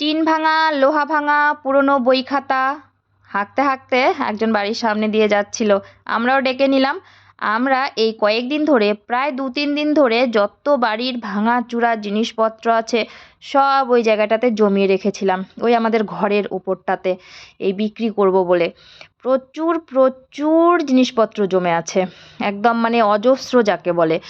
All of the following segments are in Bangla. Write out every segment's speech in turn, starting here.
টিন ভাঙা, লোহা ভাঙা, পুরনো বই খাতা। হাঁকতে হাঁকতে একজন বাড়ির সামনে দিয়ে যাচ্ছিল। আমরাও ডেকে নিলাম। আমরা এই কয়েকদিন ধরে, প্রায় দু তিন দিন ধরে যত বাড়ির ভাঙা চূড়া জিনিসপত্র আছে, সব ওই জায়গাটাতে জমিয়ে রেখেছিলাম, ওই আমাদের ঘরের ওপরটাতে এই বিক্রি করব বলে। প্রচুর প্রচুর জিনিসপত্র জমে আছে। একদম মানে অজস্র যাকে বলে।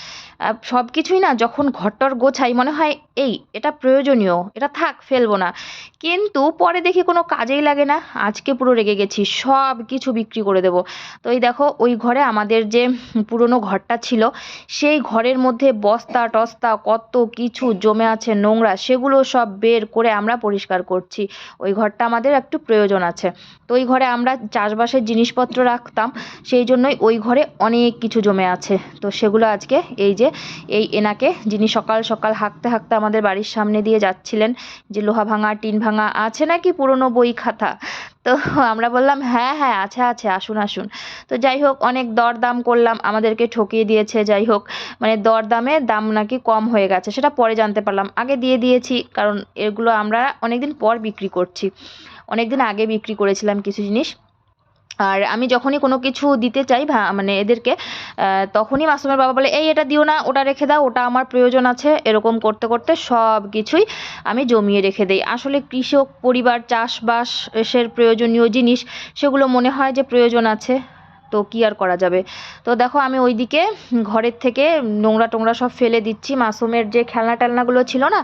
সব কিছুই না যখন ঘরটর গোছাই, মনে হয়, এই, এটা প্রয়োজনীয়, এটা থাক, ফেলব না। কিন্তু পরে দেখি কোনো কাজেই লাগে না, আজকে পুরো রেগে গেছি সব কিছু বিক্রি করে দেবো। তো এই দেখো, ওই ঘরে আমাদের যে পুরনো ঘরটা ছিল, সেই ঘরের মধ্যে বস্তা, টস্তা, কত কিছু জমে আছে, নোংরা, সেগুলো সব বের করে আমরা পরিষ্কার করছি। ওই ঘরটা আমাদের একটু প্রয়োজন আছে। তো ওই ঘরে আমরা চাষবাসের জিনিসপত্র রাখতাম, সেই জন্যই ওই ঘরে অনেক কিছু জমে আছে। তো সেগুলো আজকে এই যে এই এনাকে যিনি সকাল সকাল হাঁকতে হাঁকতে আমাদের বাড়ির সামনে দিয়ে যাচ্ছিলেন, যে লোহা ভাঙা, টিন ভাঙা আছে নাকি পুরনো বই খাতা? তো আমরা বললাম হ্যাঁ হ্যাঁ আছে আছে, আসুন আসুন। তো যাই হোক, অনেক দরদাম করলাম, আমাদেরকে ঠকিয়ে দিয়েছে, যাই হোক মানে দরদামে দাম নাকি কম হয়ে গেছে, সেটা পরে জানতে পারলাম। আগে দিয়ে দিয়েছি, কারণ এগুলো আমরা অনেক দিন পর বিক্রি করছি। অনেক দিন আগে বিক্রি করেছিলাম কিছু জিনিস। আর আমি যখনই কোনো কিছু দিতে চাই মানে এদেরকে তখনই মাসুমের বাবা বলে, এই এটা দিও না, ওটা রেখে দাও, ওটা আমার প্রয়োজন আছে। এরকম করতে করতে সব কিছুই আমি জমিয়ে রেখে দিই। আসলে কৃষক পরিবার চাষবাস এসের প্রয়োজনীয় জিনিস, সেগুলো মনে হয় যে প্রয়োজন আছে। তো কী আর করা যাবে? তো দেখো আমি ওই দিকে ঘরের থেকে নোংরা টোংরা সব ফেলে দিচ্ছি। মাসুমের যে খেলনা টেলনাগুলো ছিল না,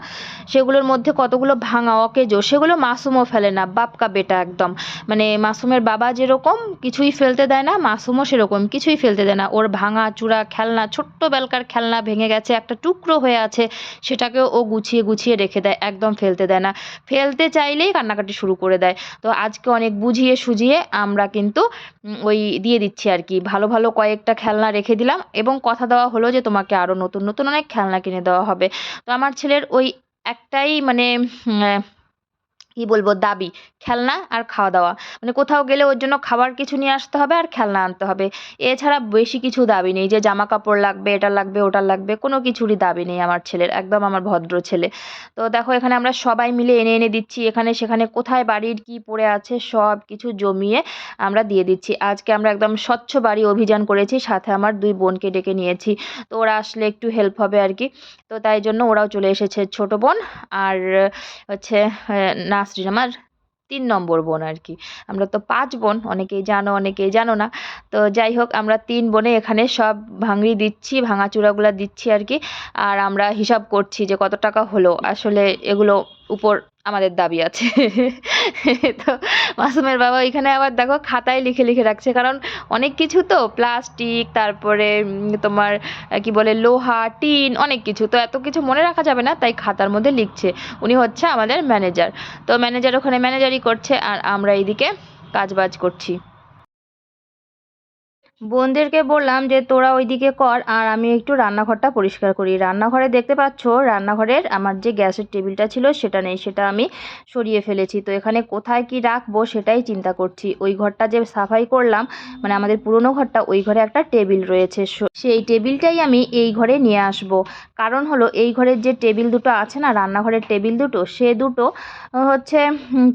সেগুলোর মধ্যে কতগুলো ভাঙা অকেজো, সেগুলো মাসুমও ফেলে না, বাপকা বেটা একদম। মানে মাসুমের বাবা যেরকম, কিছুই ফেলতে দেয় না, মাসুমও সেরকম, কিছুই ফেলতে দেয় না। ওর ভাঙা চূড়া খেলনা, ছোট্ট বেলকার খেলনা ভেঙে গেছে, একটা টুকরো হয়ে আছে সেটাকে ও গুছিয়ে গুছিয়ে রেখে দেয়, একদম ফেলতে দেয় না। ফেলতে চাইলেই কান্নাকাটি শুরু করে দেয়। তো আজকে অনেক বুঝিয়ে সুঝিয়ে আমরা কিন্তু ওই দিয়ে দিচ্ছি। দিচ্ছি আর কি। ভালো ভালো কয়েকটা খেলনা রেখে দিলাম এবং কথা দেওয়া হলো যে তোমাকে আরও নতুন নতুন অনেক খেলনা কিনে দেওয়া হবে। তো আমার ছেলের ওই একটাই মানে কী বলব, দাবি, খেলনা আর খাওয়া দাওয়া মানে কোথাও গেলে ওর জন্য খাবার কিছু নিয়ে আসতে হবে আর খেলনা আনতে হবে। এছাড়া বেশি কিছু দাবি নেই যে জামা কাপড় লাগবে, এটা লাগবে, ওটা লাগবে, কোনো কিছুরই দাবি নেই আমার ছেলের, একদম আমার ভদ্র ছেলে। তো দেখো এখানে আমরা সবাই মিলে এনে এনে দিচ্ছি, এখানে সেখানে কোথায় বাড়ির কি পড়ে আছে সব কিছু জমিয়ে আমরা দিয়ে দিচ্ছি। আজকে আমরা একদম স্বচ্ছ বাড়ি অভিযান করেছি, সাথে আমার দুই বোনকে ডেকে নিয়েছি। তো ওরা আসলে একটু হেল্প হবে আর কি। তো তাই জন্য ওরাও চলে এসেছে, ছোট বোন আর হচ্ছে নাসরিন আমার তিন নম্বর বোন আর কি। আমরা তো পাঁচ বোন, অনেকেই জানো অনেকেই জানো না। তো যাই হোক, আমরা তিন বোনে এখানে সব ভাঙড়ি দিচ্ছি ভাঙাচূড়াগুলো দিচ্ছি আর কি। আর আমরা হিসাব করছি যে কত টাকা হলো। আসলে এগুলো উপর আমাদের দাবি আছে। তো মাসুমের বাবা এখানে আবার দেখো খাতায় লিখে লিখে রাখছে। কারণ অনেক কিছু তো, প্লাস্টিক, তারপরে তোমার কি বলে, লোহা, টিন, অনেক কিছু। তো এত কিছু মনে রাখা যাবে না, তাই খাতার মধ্যে লিখছে। উনি হচ্ছে আমাদের ম্যানেজার তো ম্যানেজার ওখানে ম্যানেজারই করছে, আর আমরা এইদিকে কাজবাজ করছি। বোনদেরকে বললাম যে, তোরা ওইদিকে কর আর আমি একটু রান্নাঘরটা পরিষ্কার করি। রান্নাঘরে দেখতে পাচ্ছ, রান্নাঘরের আমার যে গ্যাসের টেবিলটা ছিল, সেটা নেই, সেটা আমি সরিয়ে ফেলেছি। তো এখানে কোথায় কি রাখব সেটাই চিন্তা করছি। ওই ঘরটা যে সাফাই করলাম মানে আমাদের পুরনো ঘরটা, ওই ঘরে একটা টেবিল রয়েছে। সেই টেবিলটাই আমি এই ঘরে নিয়ে আসব। কারণ হলো, এই ঘরের যে টেবিল দুটো আছে না, রান্নাঘরের টেবিল দুটো, সে দুটো হচ্ছে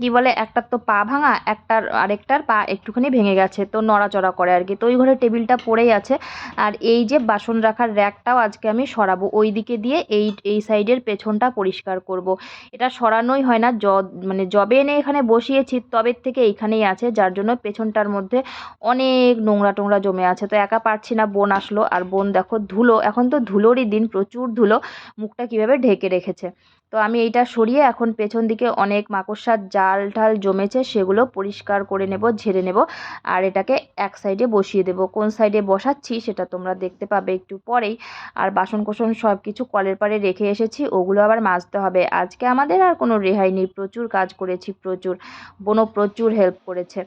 কি বলে, একটার তো পা ভাঙা, একটার আরেকটার পা একটুখানি ভেঙে গেছে, তো নড়াচড়া করে আর কি। তো ওই ঘরে টেবিলটা পড়েই আছে। আর এই যে বাসন রাখার র্যাকটাও আজকে আমি সরাবো। ওই দিকে দিয়ে এই এই সাইডের পেছনটা পরিষ্কার করব। এটা সরানোই হয় না। জ মানে জবে এনে এখানে বসিয়েছি, তবের থেকে এইখানেই আছে, যার জন্য পেছনটার মধ্যে অনেক নোংরা টোংরা জমে আছে। তো একা পারছি না, বোন আসলো। আর বোন দেখো ধুলো। এখন তো ধুলোরই দিন, প্রচুর ধুলো। মুখটা কীভাবে ঢেকে রেখেছে? তো আমি এইটা সরিয়ে এখন পেছন দিকে অনেক মাকড়সার জাল ঠাল জমেছে, সেগুলো পরিষ্কার করে নেব, ঝেড়ে নেব আর এটাকে এক সাইডে বসিয়ে দেব। কোন সাইডে বসাচ্ছি সেটা তোমরা দেখতে পাবে একটু পরেই। আর বাসন কোসন সব কিছু কলের পাড়ে রেখে এসেছি, ওগুলো আবার মাজতে হবে। আজকে আমাদের আর কোনো রেহাই নেই, প্রচুর কাজ করেছি, প্রচুর। বোনও প্রচুর হেল্প করেছে।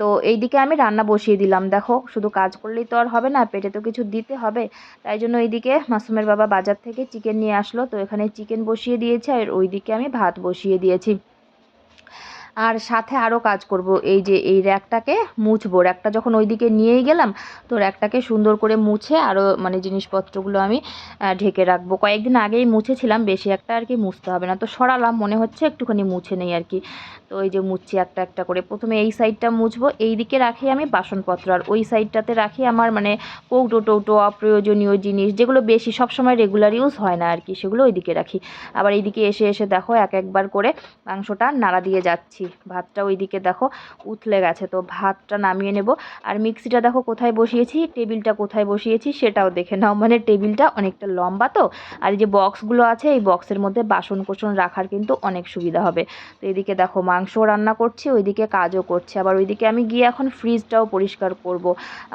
তো এইদিকে আমি রান্না বসিয়ে দিলাম। দেখো, শুধু কাজ করলেই তো আর হবে না, পেটে তো কিছু দিতে হবে। তাই জন্য এইদিকে মাসুমের বাবা বাজার থেকে চিকেন নিয়ে আসলো। তো এখানে চিকেন বসিয়ে দিয়েছে আর ওইদিকে আমি ভাত বসিয়ে দিয়েছি। আর সাথে আরও কাজ করব। এই যে, এই র্যাকটাকে মুছবো। র্যাকটা যখন ওইদিকে নিয়েই গেলাম, তো র্যাকটাকে সুন্দর করে মুছে আরও মানে জিনিসপত্রগুলো আমি ঢেকে রাখব। কয়েকদিন আগেই মুছেছিলাম, বেশি একটা আর কি মুছতে হবে না। তো সরালাম, মনে হচ্ছে একটুখানি মুছে নেই আর কি। তো এই যে, মুছছি একটা একটা করে। প্রথমে এই সাইডটা মুছবো এই দিকে রাখি আমি বাসনপত্র। আর ওই সাইডটাতে রাখি আমার মানে কৌটো টৌটো অপ্রয়োজনীয় জিনিস, যেগুলো বেশি সবসময় রেগুলার ইউজ হয় না আর কি, সেগুলো ওইদিকে রাখি। আবার এইদিকে এসে এসে দেখো, এক একবার করে মাংসটা নাড়া দিয়ে যাচ্ছি। ভাতটা ওইদিকে দেখো উথলে গেছে, তো ভাতটা নামিয়ে নেব। আর মিক্সিটা দেখো কোথায় বসিয়েছি, টেবিলটা কোথায় বসিয়েছি সেটাও দেখে নাও। মানে টেবিলটা অনেকটা লম্বা তো, আর এই যে বক্সগুলো আছে এই বক্সের মধ্যে বাসন কোসন রাখার কিন্তু অনেক সুবিধা হবে। তো এদিকে দেখো মাংস রান্না করছি, ওইদিকে কাজও করছি। আবার ওইদিকে আমি গিয়ে এখন ফ্রিজটাও পরিষ্কার করব।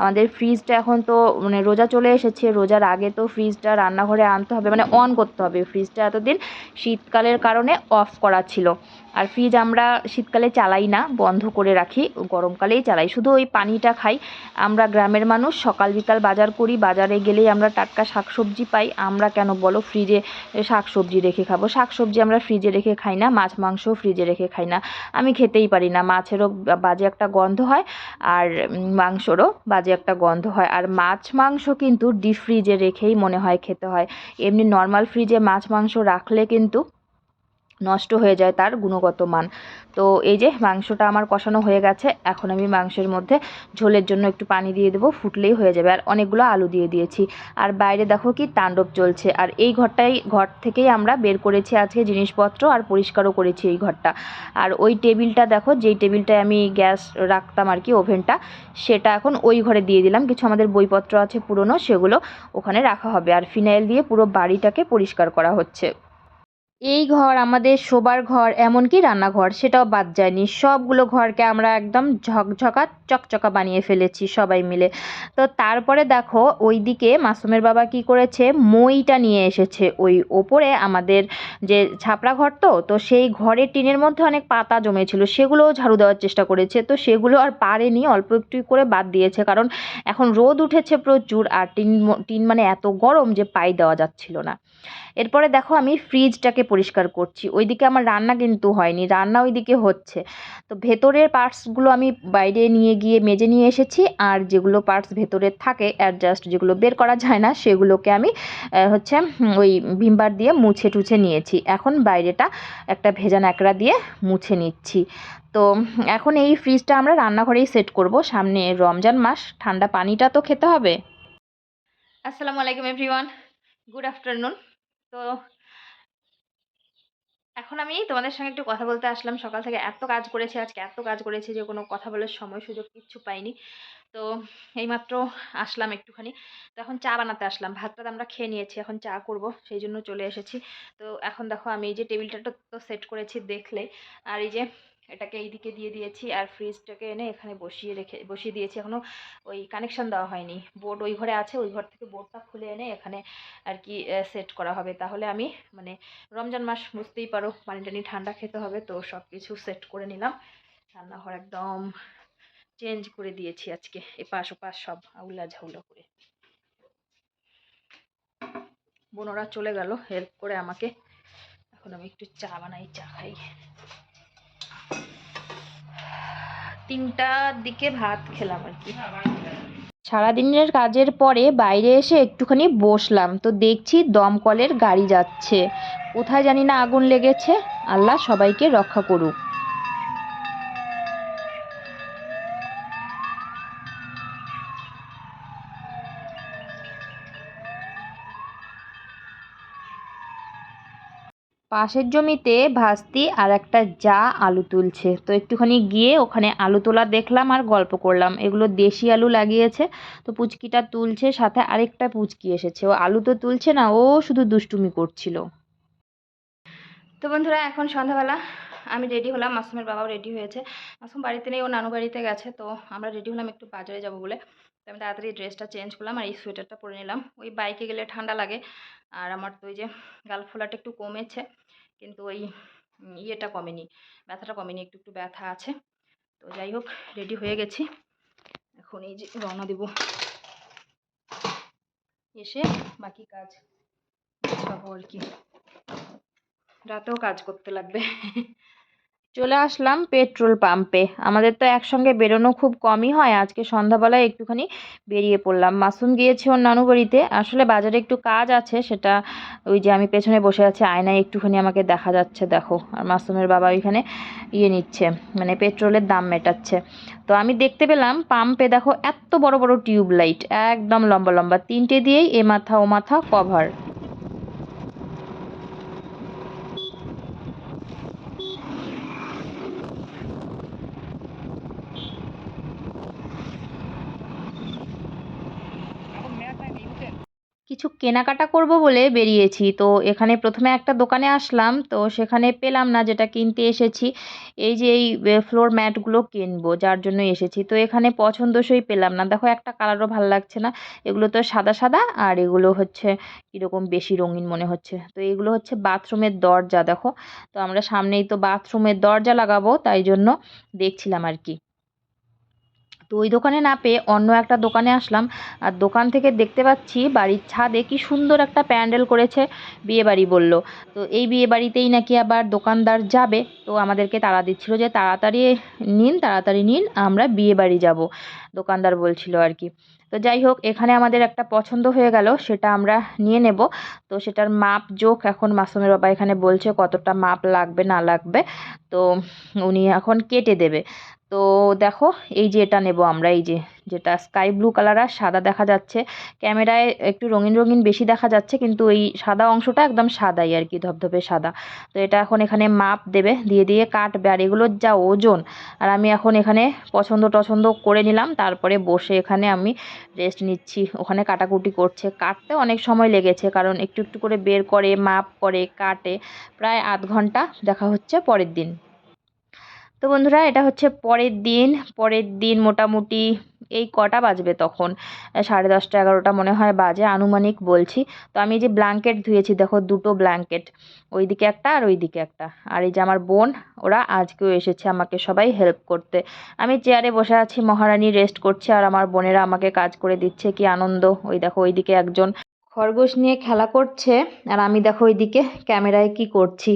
আমাদের ফ্রিজটা এখন তো মানে রোজা চলে এসেছে, রোজার আগে তো ফ্রিজটা রান্নাঘরে আনতে হবে মানে অন করতে হবে। ফ্রিজটা এতদিন শীতকালের কারণে অফ করা ছিল। আর ফ্রিজ আমরা শীতকালে চালাই না, বন্ধ করে রাখি, গরমকালেই চালাই। শুধু ওই পানিটা খাই। আমরা গ্রামের মানুষ, সকাল বিকাল বাজার করি, বাজারে গেলেই আমরা টাটকা শাকসবজি পাই। আমরা কেন বলো ফ্রিজে শাকসবজি রেখে খাব? শাকসবজি আমরা ফ্রিজে রেখে খাই না, মাছ মাংস ফ্রিজে রেখে খাই না। আমি খেতেই পারি না, মাছেরও বাজে একটা গন্ধ হয় আর মাংসরও বাজে একটা গন্ধ হয়। আর মাছ মাংস কিন্তু ডিপ ফ্রিজে রেখেই মনে হয় খেতে হয়। এমনি নর্মাল ফ্রিজে মাছ মাংস রাখলে কিন্তু নষ্ট হয়ে যায় তার গুণগত মান। তো এই যে মাংসটা আমার কষানো হয়ে গেছে, এখন আমি মাংসের মধ্যে ঝোলের জন্য একটু পানি দিয়ে দেবো, ফুটলেই হয়ে যাবে। আর অনেকগুলো আলু দিয়ে দিয়েছি। আর বাইরে দেখো কি তাণ্ডব চলছে। আর এই ঘরটাই, ঘর থেকেই আমরা বের করেছি আজকে জিনিসপত্র আর পরিষ্কারও করেছি এই ঘরটা। আর ওই টেবিলটা দেখো, যেই টেবিলটায় আমি গ্যাস রাখতাম আর কি ওভেনটা, সেটা এখন ওই ঘরে দিয়ে দিলাম। কিছু আমাদের বইপত্র আছে পুরনো, সেগুলো ওখানে রাখা হবে। আর ফিনাইল দিয়ে পুরো বাড়িটাকে পরিষ্কার করা হচ্ছে। এই ঘর আমাদের শোবার ঘর, এমনকি রান্নাঘর, সেটাও বাদ যায়নি। সবগুলো ঘরকে আমরা একদম ঝকঝকা, চকচকা বানিয়ে ফেলেছি সবাই মিলে। তো তারপরে দেখো, ওইদিকে মাসুমের বাবা কি করেছে? মইটা নিয়ে এসেছে। ওই ওপরে আমাদের যে ছাপড়া ঘর তো তো সেই ঘরের টিনের মধ্যে অনেক পাতা জমেছিল। সেগুলোও ঝাড়ু দেওয়ার চেষ্টা করেছে। তো সেগুলো আর পারেনি, অল্প একটু করে বাদ দিয়েছে। কারণ এখন রোদ উঠেছে প্রচুর, আর টিন টিন মানে এত গরম যে পাই দেওয়া যাচ্ছিল না। এরপরে দেখো আমি ফ্রিজটাকে পরিষ্কার করছি। ওইদিকে আমার রান্না কিন্তু হয়নি, রান্না ওইদিকে হচ্ছে। তো ভেতরের পার্টসগুলো আমি বাইরে নিয়ে গিয়ে মেজে নিয়ে এসেছি, আর যেগুলো পার্টস ভেতরে থাকে অ্যাডজাস্ট যেগুলো বের করা যায় না, সেগুলোকে আমি হচ্ছে ওই ভিমবার দিয়ে মুছে টুছে নিয়েছি। এখন বাইরেটা একটা ভেজা ন্যাকড়া দিয়ে মুছে নিচ্ছি। তো, এখন এই ফ্রিজটা আমরা রান্নাঘরেই সেট করব। সামনে রমজান মাস, ঠান্ডা পানিটা তো খেতে হবে। আসসালামু আলাইকুম এভরিওয়ান গুড আফটারনুন তো এখন আমি তোমাদের সঙ্গে একটু কথা বলতে আসলাম। সকাল থেকে এত কাজ করেছি, আজকে এত কাজ করেছি যে কোনো কথা বলার সময় সুযোগ কিচ্ছু পাইনি। তো এইমাত্র আসলাম একটুখানি। তো এখন চা বানাতে আসলাম। ভাতটা ভাত আমরা খেয়ে নিয়েছি, এখন চা করব, সেই জন্য চলে এসেছি। তো এখন দেখো আমি এই যে টেবিলটা তো সেট করেছি দেখলে আর এই যে এটাকে এইদিকে দিয়ে দিয়েছি আর ফ্রিজটাকে এনে এখানে বসিয়ে রেখে, বসিয়ে দিয়েছি এখনও ওই কানেকশান দেওয়া হয়নি। বোর্ড ওই ঘরে আছে, ওই ঘর থেকে বোর্ডটা খুলে এনে এখানে আর কি সেট করা হবে। তাহলে আমি মানে রমজান মাস বুঝতেই পারো পানি টানি ঠান্ডা খেতে হবে, তো সব কিছু সেট করে নিলাম। রান্নাঘর একদম চেঞ্জ করে দিয়েছি আজকে, এপাশ ওপাশ সব আউলা ঝাউলা করে। বোনরা চলে গেল হেল্প করে আমাকে। এখন আমি একটু চা বানাই, চা খাই। তিনটার দিকে ভাত খেলাম আর কি। সারাদিনের কাজের পরে বাইরে এসে একটুখানি বসলাম, তো দেখছি দমকলের গাড়ি যাচ্ছে। কোথায় জানি না আগুন লেগেছে। আল্লাহ সবাইকে রক্ষা করুক। পাশের জমিতে ভাস্তি আর একটা যা আলু তুলছে। তো একটুখানি গিয়ে ওখানে আলু তোলা দেখলাম আর গল্প করলাম। এগুলো দেশি আলু লাগিয়েছে, তো পুচকিটা তুলছে, সাথে আরেকটা পুচকি এসেছে। ও আলু তো তুলছে না, ও শুধু দুষ্টুমি করছিল। তো বন্ধুরা, এখন সন্ধ্যাবেলা। আমি রেডি হলাম, মাসুমের বাবাও রেডি হয়েছে। মাসুম বাড়িতে নেই, ও নানু বাড়িতে গেছে, তো আমরা রেডি হলাম একটু বাজারে যাব বলে। তো আমি তাড়াতাড়ি ড্রেসটা চেঞ্জ করলাম আর এই সোয়েটারটা পরে নিলাম। ওই বাইকে গেলে ঠান্ডা লাগে, আর আমার তো ওই যে গাল ফোলাটা একটু কমেছে। কিন্তু ওই ইয়েটা কমেনি, ব্যথাটা কমেনি, একটু একটু ব্যথা আছে। তো যাই হোক রেডি হয়ে গেছি। এখন এই যে রওনা দেব। এসে বাকি কাজ সব আর কি। রাতেও কাজ করতে লাগবে। চলে আসলাম পেট্রোল পাম্পে। আমাদের তো একসঙ্গে বেরোনো খুব কমই হয়। আজকে সন্ধ্যাবেলায় একটুখানি বেরিয়ে পড়লাম। মাসুম গিয়েছে ওর নানু বাড়িতে আসলে বাজারে একটু কাজ আছে, সেটা ওই যে আমি পেছনে বসে আছি, আয়নায় একটুখানি আমাকে দেখা যাচ্ছে, দেখো। আর মাসুমের বাবা ওইখানে ইয়ে নিচ্ছে মানে পেট্রোলের দাম মেটাচ্ছে। তো আমি দেখতে পেলাম পাম্পে দেখো এত বড় বড় টিউব লাইট একদম লম্বা লম্বা। তিনটে দিয়েই এ মাথা ও মাথা কভার কিছু কেনাকাটা করব বলে বেরিয়েছি। তো এখানে প্রথমে একটা দোকানে আসলাম, তো সেখানে পেলাম না যেটা কিনতে এসেছি। এই যে এই ফ্লোর ম্যাটগুলো কিনবো, যার জন্য এসেছি। তো এখানে পছন্দসই পেলাম না। দেখো একটা কালারও ভালো লাগছে না। এগুলো তো সাদা সাদা, আর এগুলো হচ্ছে কীরকম বেশি রঙিন মনে হচ্ছে। তো এগুলো হচ্ছে বাথরুমের দরজা, দেখো। তো আমরা সামনেই তো বাথরুমের দরজা লাগাবো, তাই জন্য দেখছিলাম আর কি। তো ওই দোকানে না পেয়ে অন্য একটা দোকানে আসলাম। আর দোকান থেকে দেখতে পাচ্ছি বাড়ির ছাদে কি সুন্দর একটা প্যান্ডেল করেছে বিয়ে বাড়ি বলল। তো এই বিয়ে বাড়িতেই নাকি আবার দোকানদার যাবে। তো আমাদেরকে তাড়া দিচ্ছিল যে তাড়াতাড়ি নিন তাড়াতাড়ি নিন, আমরা বিয়ে বাড়ি যাব, দোকানদার বলছিল আর কি। তো যাই হোক, এখানে আমাদের একটা পছন্দ হয়ে গেল, সেটা আমরা নিয়ে নেব। তো সেটার মাপ জোখ এখন মাসুমের বাবা এখানে বলছে কতটা মাপ লাগবে, না লাগবে। তো উনি এখন কেটে দেবে। তো দেখো, এই যে এটা নেব আমরা, এই যে যেটা স্কাই ব্লু কালার আর সাদা দেখা যাচ্ছে। ক্যামেরায় একটু রঙিন রঙিন বেশি দেখা যাচ্ছে, কিন্তু এই সাদা অংশটা একদম সাদাই আর কি ধপধপে সাদা। তো এটা এখন এখানে মাপ দেবে, দিয়ে দিয়ে কাটবে। আর এগুলোর যা ওজন, আর আমি এখন এখানে পছন্দ টছন্দ করে নিলাম, তারপরে বসে এখানে আমি রেস্ট নিচ্ছি। ওখানে কাটাকুটি করছে। কাটতে অনেক সময় লেগেছে, কারণ একটু একটু করে বের করে, মাপ করে, কাটে। প্রায় আধ ঘণ্টা, দেখা হচ্ছে পরের দিন। তো বন্ধুরা, এটা হচ্ছে পরের দিন। পরের দিন মোটামুটি এই কটা বাজবে তখন। সাড়ে দশটা এগারোটা মনে হয় বাজে, আনুমানিক বলছি। তো আমি যে ব্ল্যাঙ্কেট ধুয়েছি, দেখো দুটো ব্ল্যাঙ্কেট ওই দিকে একটা আর ওই দিকে একটা। আর এই যে আমার বোন, ওরা আজকেও এসেছে আমাকে সবাই হেল্প করতে। আমি চেয়ারে বসে আছি, মহারানী রেস্ট করছে, আর আমার বোনেরা আমাকে কাজ করে দিচ্ছে, কি আনন্দ। ওই দেখো, ওইদিকে একজন খরগোশ নিয়ে খেলা করছে, আর আমি দেখো ওইদিকে ক্যামেরায় কি করছি।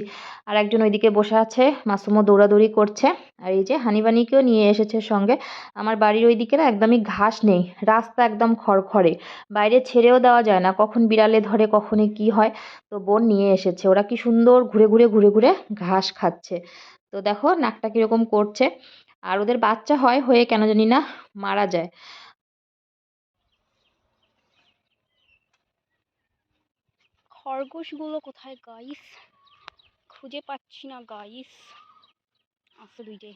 আর একজন ওইদিকে বসে আছে, মাসুমও দৌড়াদৌড়ি করছে, আর এই যে হানিবানিকেও নিয়ে এসেছে সঙ্গে। আমার বাড়ির ওইদিকে না একদমই ঘাস নেই, রাস্তা একদম খড়খড়ে, বাইরে ছেড়েও দেওয়া যায় না, কখন বিড়ালে ধরে, কখনই কি হয়। তো বোন নিয়ে এসেছে, ওরা কি সুন্দর ঘুরে ঘুরে ঘুরে ঘুরে ঘাস খাচ্ছে। তো দেখো নাকটা কীরকম করছে, আর ওদের বাচ্চা হয় হয়ে কেন জানি না মারা যায়। খরগোশগুলো কোথায় গাইস খুঁজে পাচ্ছি না গাইস আছে দুইটাই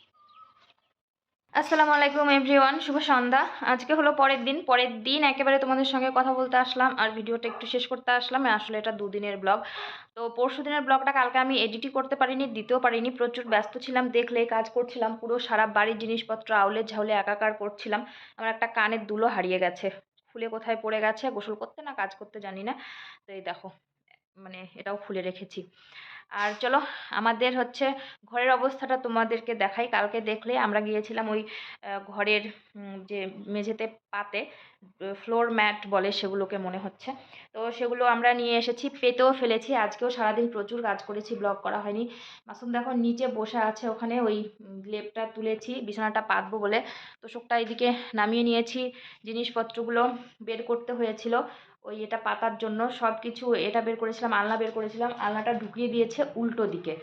আসসালামু আলাইকুম এভরিওয়ান শুভ সন্ধ্যা। আজকে হলো পরের দিন। পরের দিন একেবারে তোমাদের সঙ্গে কথা বলতে আসলাম আর ভিডিওটা একটু শেষ করতে আসলাম। আসলে এটা দুদিনের ব্লগ তো পরশু দিনের ব্লগটা কালকে আমি এডিটই করতে পারিনি, দিতেও পারিনি। প্রচুর ব্যস্ত ছিলাম, দেখলে, কাজ করছিলাম, পুরো সারা বাড়ির জিনিসপত্র আউলে ঝাউলে একাকার করছিলাম। আমার একটা কানের দুলো হারিয়ে গেছে। খুলে কোথায় পড়ে গেছে, গোসল করতে না কাজ করতে জানি না। তো এই দেখো। মানে এটাও খুলে রেখেছি। আর চলো, আমাদের হচ্ছে ঘরের অবস্থাটা তোমাদেরকে দেখাই। কালকে দেখলে আমরা গিয়েছিলাম ওই ঘরের যে মেঝেতে পাতে ফ্লোর ম্যাট বলে সেগুলোকে মনে হচ্ছে। তো সেগুলো আমরা নিয়ে এসেছি, পেতেও ফেলেছি। আজকেও সারাদিন প্রচুর কাজ করেছি ব্লগ করা হয়নি। মাসুম দেখো নিচে বসে আছে, ওখানে ওই লেপটা তুলেছি, বিছানাটা পাতবো বলে। তোষকটা এদিকে নামিয়ে নিয়েছি, জিনিসপত্রগুলো বের করতে হয়েছিল। ওই এটা পাতার জন্য সব কিছু এটা বের করেছিলাম, আলনা বের করেছিলাম, আলনাটা ঢুকিয়ে দিয়েছে উল্টো দিকে,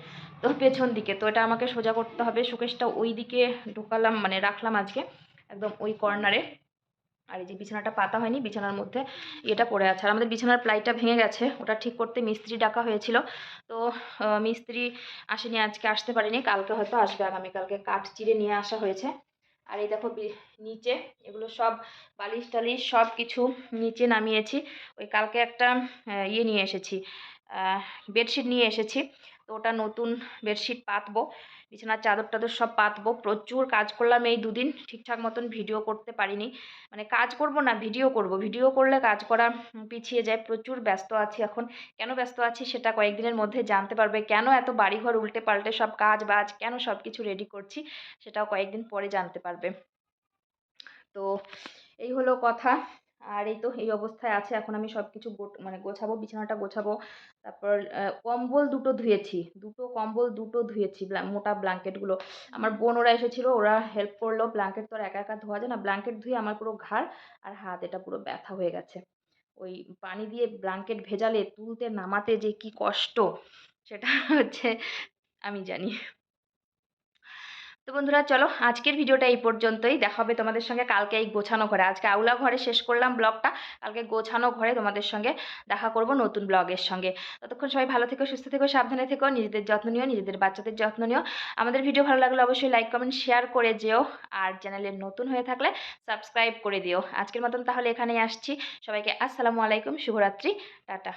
তো পেছন দিকে, তো এটা আমাকে সোজা করতে হবে, শোকেসটা ওই দিকে ঢোকালাম মানে রাখলাম আজকে, একদম ওই কর্নারে আর এই যে বিছানাটা পাতা হয়নি, বিছানার মধ্যে এটা পড়ে আছে, আর আমাদের বিছানার প্লাইটা ভেঙে গেছে, ওটা ঠিক করতে মিস্ত্রি ডাকা হয়েছিল, তো মিস্ত্রি আসেনি, আজকে আসতে পারেনি, কালকে হয়তো আসবে, আগামীকালকে কাঠ চিরে নিয়ে আসা হয়েছে আর এই দেখো নিচে এগুলো সব বালিশ টালিশ সব কিছু নিচে নামিয়েছি। ওই কালকে একটা ইয়ে নিয়ে এসেছি বেডশিট নিয়ে এসেছি। তো ওটা নতুন বেডশিট পাতবো। বিছানার চাদর টাদর সব পাতবো। প্রচুর কাজ করলাম এই দুদিন, ঠিকঠাক মতন ভিডিও করতে পারিনি। মানে কাজ করব না, ভিডিও করব। ভিডিও করলে কাজ করা পিছিয়ে যায়। প্রচুর ব্যস্ত আছি এখন। কেন ব্যস্ত আছি সেটা কয়েকদিনের মধ্যে জানতে পারবে। কেন এত বাড়িঘর উল্টে পাল্টে সব কাজ বাজ, কেন সব কিছু রেডি করছি সেটাও কয়েকদিন পরে জানতে পারবে। তো এই হলো কথা। আর এই তো এই অবস্থায় আছে, এখন আমি সব কিছু মানে গোছাবো, বিছানাটা গোছাবো। তারপর কম্বল দুটো ধুয়েছি, দুটো কম্বল দুটো ধুয়েছি মোটা ব্ল্যাঙ্কেটগুলো আমার বোন, ওরা এসেছিল, ওরা হেল্প করল ব্ল্যাঙ্কেট তো আর একা একা ধোয়া যায় না ব্ল্যাঙ্কেট ধুয়ে আমার পুরো ঘাড় আর হাত, এটা পুরো ব্যথা হয়ে গেছে। ওই পানি দিয়ে ব্ল্যাঙ্কেট ভেজালে, তুলতে নামাতে যে কি কষ্ট, সেটা হচ্ছে আমি জানি। তো বন্ধুরা, চলো আজকের ভিডিওটা এই পর্যন্তই। দেখা হবে তোমাদের সঙ্গে কালকে এই গোছানো ঘরে। আজকে আউলা ঘরে শেষ করলাম ব্লগটা। কালকে গোছানো ঘরে তোমাদের সঙ্গে দেখা করব নতুন ব্লগের সঙ্গে। ততক্ষণ সবাই ভালো থেকো, সুস্থ থেকো, সাবধানে থেকো, নিজেদের যত্ন নিও, নিজেদের বাচ্চাদের যত্ন নিও। আমাদের ভিডিও ভালো লাগলে অবশ্যই লাইক কমেন্ট শেয়ার করে যেও। আর চ্যানেলে নতুন হয়ে থাকলে সাবস্ক্রাইব করে দিও। আজকের মতন তাহলে এখানেই আসছি। সবাইকে আসসালামু আলাইকুম, শুভরাত্রি, টাটা।